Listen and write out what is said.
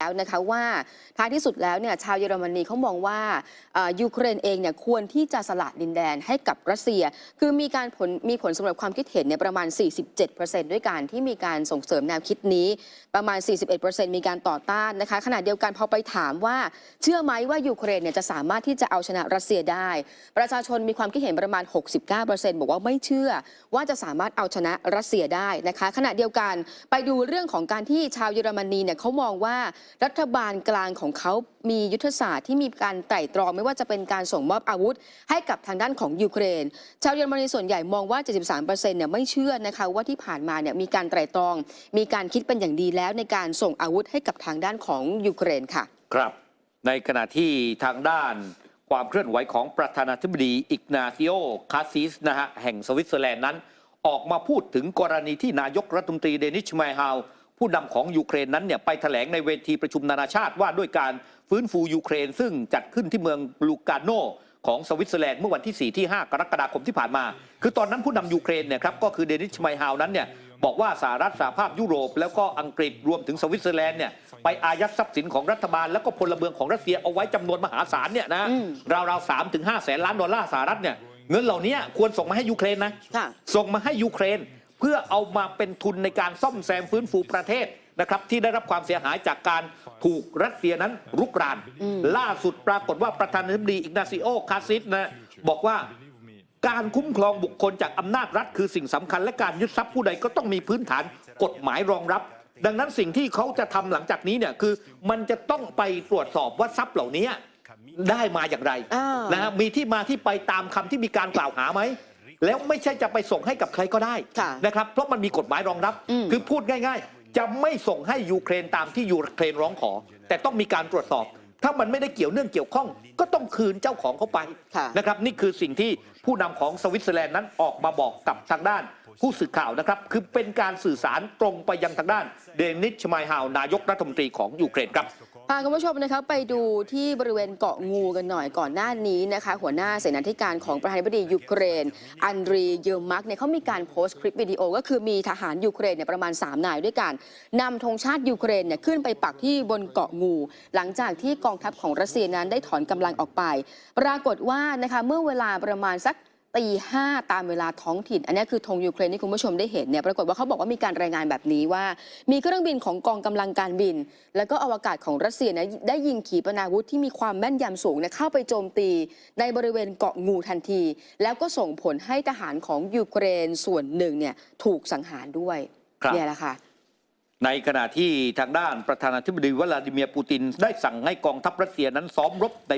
แล้วนะคะว่าท้ายที่สุดแล้วเนี่ยชาวเยอรมนีเขามองว่ายูเครนเองเนี่ยควรที่จะสละดินแดนให้กับรัสเซีย คือมีการผลมีผลสำหรับความคิดเห็นเนี่ยประมาณ 47%ด้วยการที่มีการส่งเสริมแนวคิดนี้ประมาณ 41%มีการต่อต้านนะคะขณะเดียวกันพอไปถามว่า เชื่อไหมว่ายูเครนเนี่ยจะสามารถที่จะเอาชนะรัสเซียได้ ประชาชนมีความคิดเห็นประมาณ 69%บอกว่าไม่เชื่อว่าจะสามารถเอาชนะรัสเซียได้นะคะ ขณะเดียวกันไปดูเรื่องของการที่ชาวเยอรมนีเนี่ยเขามองว่ารัฐบาลกลางของเขามียุทธศาสตร์ที่มีการไตร่ตรอง ไม่ว่าจะเป็นการส่งมอบอาวุธ ให้กับทางด้านของยูเครน ชาวเยอรมนีส่วนใหญ่มองว่า 73%เนี่ยไม่เชื่อนะคะว่าที่ผ่านมาเนี่ยมีการไตร่ตรอง มีการคิดเป็นอย่างดีแล้วในการส่งอาวุธให้กับทางด้านของยูเครนค่ะ ครับ ในขณะที่ทางด้านความเคลื่อนไหวของประธานาธิบดีอิกนาซิโอคาซิสนะฮะแห่งสวิตเซอร์แลนด์นั้น ออกมาพูดถึงกรณีที่นายกรัฐมนตรีเดนิชไมฮาว ผู้นำของยูเครนนั้นเนี่ยไปแถลงในเวทีประชุมนานาชาติว่าด้วยการฟื้นฟูยูเครน ซึ่งจัดขึ้นที่เมืองลูกาโนของสวิตเซอร์แลนด์เมื่อวันที่ 4 ที่ 5 กรกฎาคมที่ผ่านมา คือตอนนั้นผู้นำยูเครนเนี่ยครับก็คือเดนิชไมฮาวนั้นเนี่ยบอกว่าสหรัฐสหภาพยุโรป แล้วก็อังกฤษรวมถึงสวิตเซอร์แลนด์เนี่ยไปอายัดทรัพย์สินของรัฐบาล แล้วก็พลเมืองของรัสเซียเอาไว้จำนวนมหาศาลเนี่ยนะอืมราวๆสามถึงห้าแสนล้านดอลลาร์สหรัฐเนี่ยเงินเหล่านี้ควรส่งมาให้ยูเครนนะค่ะส่งมาให้ยูเครน เพื่อเอามาเป็นทุนในการซ่อมแซมฟื้นฟูประเทศนะครับที่ได้รับความเสียหายจากการถูกรัสเซียนั้นรุกรานอืมล่าสุดปรากฏว่าประธานาธิบดีอิกนาซิโอคาซิสนะบอกว่าการคุ้มครองบุคคลจากอำนาจรัฐคือสิ่งสำคัญและการยึดทรัพย์ผู้ใดก็ต้องมีพื้นฐานกฎหมายรองรับ ดังนั้นสิ่งที่เขาจะทำหลังจากนี้เนี่ยคือมันจะต้องไปตรวจสอบว่าทรัพย์เหล่านี้ได้มาอย่างไรอ่านนะฮะมีที่มาที่ไปตามคำที่มีการกล่าวหาไหม แล้วไม่ใช่จะไปส่งให้กับใครก็ได้ค่ะนะครับเพราะมันมีกฎหมายรองรับ อืม คือพูดง่าย ๆ จะไม่ส่งให้ยูเครนตามที่ยูเครนร้องขอ แต่ต้องมีการตรวจสอบ ถ้ามันไม่ได้เกี่ยวเนื่องเกี่ยวข้อง ก็ต้องคืนเจ้าของเขาไป ค่ะ นะครับนี่คือสิ่งที่ผู้นำของสวิตเซอร์แลนด์นั้นออกมาบอกกับทางด้านผู้สื่อข่าวนะครับ คือเป็นการสื่อสารตรงไปยังทางด้านเดนิชมายฮาวนายกรัฐมนตรีของยูเครนครับ พาคุณผู้ชมนะคะไปดูที่บริเวณเกาะงูกันหน่อยก่อนหน้านี้นะคะ หัวหน้าเสนาธิการของประธานาธิบดียูเครน อันดรีเยอร์มักเนี่ยเขามีการโพสต์คลิปวิดีโอ ก็คือมีทหารยูเครนเนี่ยประมาณ 3 นายด้วยกันนำธงชาติยูเครนเนี่ยขึ้นไปปักที่บนเกาะงู หลังจากที่กองทัพของรัสเซียนั้นได้ถอนกำลังออกไป ปรากฏว่านะคะเมื่อเวลาประมาณสัก ตีห้าตามเวลาท้องถิ่น อันนี้คือธงยูเครนที่คุณผู้ชมได้เห็นเนี่ยปรากฏว่าเขาบอกว่ามีการรายงานแบบนี้ว่า มีเครื่องบินของกองกำลังการบิน แล้วก็อวกาศของรัสเซียนะได้ยิงขีปนาวุธที่มีความแม่นยำสูงเนี่ยเข้าไปโจมตีในบริเวณเกาะงูทันที แล้วก็ส่งผลให้ทหารของยูเครนส่วนหนึ่งเนี่ยถูกสังหารด้วยครับเนี่ยแหละค่ะในขณะที่ทางด้านประธานาธิบดีวลาดิเมียร์ปูตินได้สั่งให้กองทัพรัสเซียนั้นซ้อมรบใน